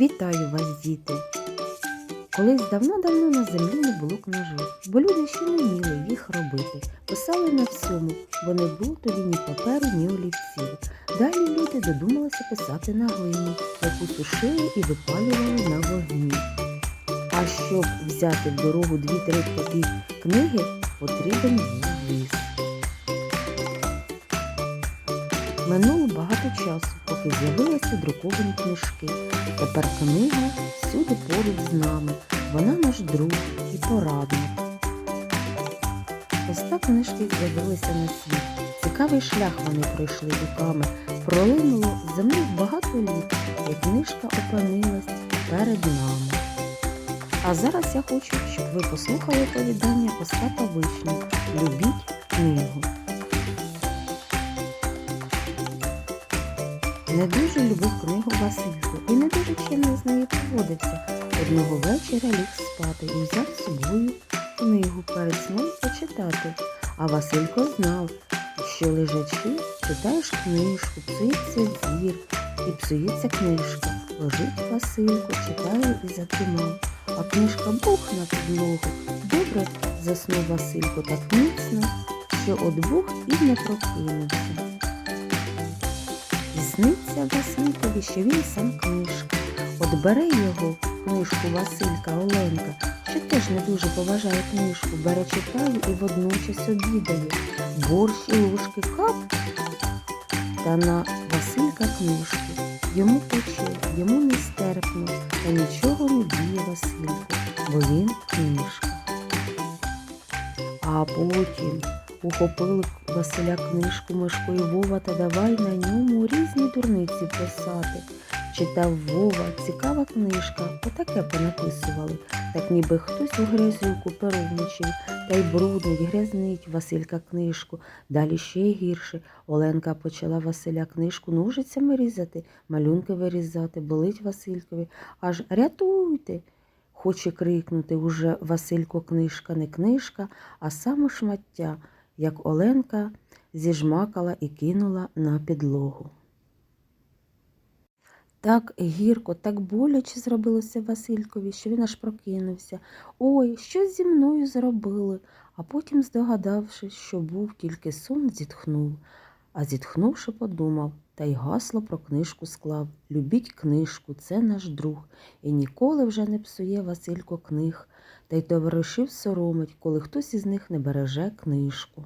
Вітаю вас, діти! Колись давно-давно на землі не було книжок, бо люди ще не вміли їх робити. Писали на всьому, бо не було тоді ні паперу, ні олівців. Далі люди додумалися писати на глині, яку сушили і випалювали на вогні. А щоб взяти в дорогу дві-три такі книги, потрібен був ліс. Минуло багато часу, поки з'явилися друковані книжки. Тепер книга всюди поруч з нами. Вона наш друг і порадник. Ось так книжки з'явилися на світ. Цікавий шлях вони пройшли руками. Пролинуло з землі багато літ, і книжка опинилась перед нами. А зараз я хочу, щоб ви послухали оповідання Остапа Вишні Любіть книгу. Не дуже любив книгу Василько і не дуже чимно з нею поводився. Одного вечора ліг спати і взяв з собою книгу перед сном почитати. А Василько знав, що лежачи, читаєш книжку, псується зір і псується книжка. Лежить Василько, читає і задрімав. А книжка бух на підлогу. Добре заснув Василько так міцно, що от бух і не прокинувся. Сниться Василькові, що він сам книжка. От бере його книжку Василька Оленка, що теж не дуже поважає книжку, бере читає і водночас обідає. Борщ і ложки кап та на Василька книжку. Йому пече, йому нестерпно, та нічого не діє Василько, бо він книжка. А потім ухопили Василя книжку Мишко і Вова та давай на ньому різні дурниці писати. Читав Вова, цікава книжка, отаке понаписували, так ніби хтось у грязюку перовничив, та й бруднить, грязнить Василька книжку. Далі ще гірше. Оленка почала Василя книжку ножицями різати, малюнки вирізати, болить Василькові. Аж рятуйте. Хоче крикнути уже Василько книжка, не книжка, а саме шмаття, як Оленка зіжмакала і кинула на підлогу. Так гірко, так боляче зробилося Василькові, що він аж прокинувся. Ой, що зі мною зробили? А потім, здогадавшись, що був тільки сон, зітхнув. А зітхнувши, подумав, та й гасло про книжку склав. Любіть книжку, це наш друг. І ніколи вже не псує Василько книг, та й товаришів соромить, коли хтось із них не береже книжку.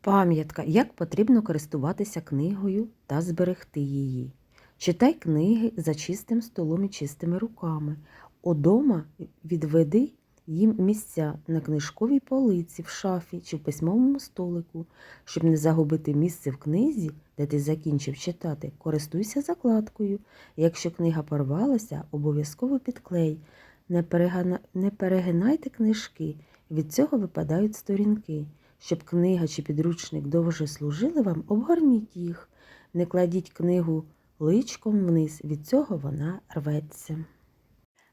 Пам'ятка, як потрібно користуватися книгою та зберегти її. Читай книги за чистим столом і чистими руками. Удома відведи їм місця на книжковій полиці, в шафі чи в письмовому столику. Щоб не загубити місце в книзі, де ти закінчив читати, користуйся закладкою. Якщо книга порвалася, обов'язково підклей. Не, перегана... не перегинайте книжки, від цього випадають сторінки. Щоб книга чи підручник довше служили вам, обгорніть їх. Не кладіть книгу личком вниз, від цього вона рветься.